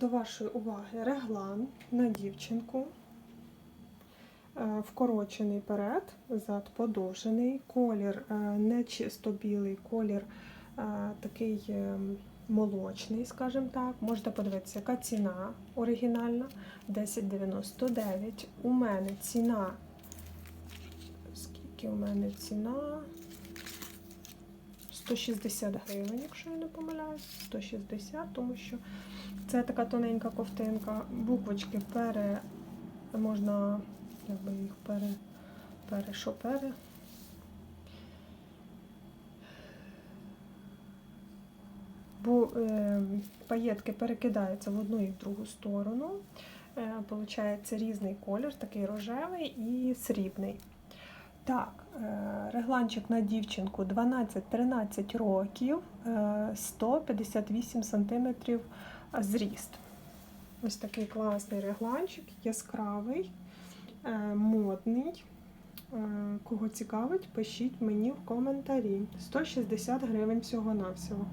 До вашої уваги реглан на дівчинку. Е, Вкорочений перед, зад подовжений, колір е, не чисто білий, колір е, такий молочний, скажімо так. Можете подивитися, яка ціна оригінальна 10,99. У мене ціна. Скільки у мене ціна? 160 гривень, якщо я не помиляюсь, 160, тому що це така тоненька ковтинка. Буквочки пере можна якби їх пере, пере, що пере. Бо е, паєтки перекидаються в одну і в другу сторону. Е, Получається різний колір, такий рожевий і срібний. Так, е, регланчик на дівчинку 12-13 років, е, 158 см зріст. Ось такий класний регланчик, яскравий, е, модний. Е, Кого цікавить, пишіть мені в коментарі. 160 гривень всього-навсього.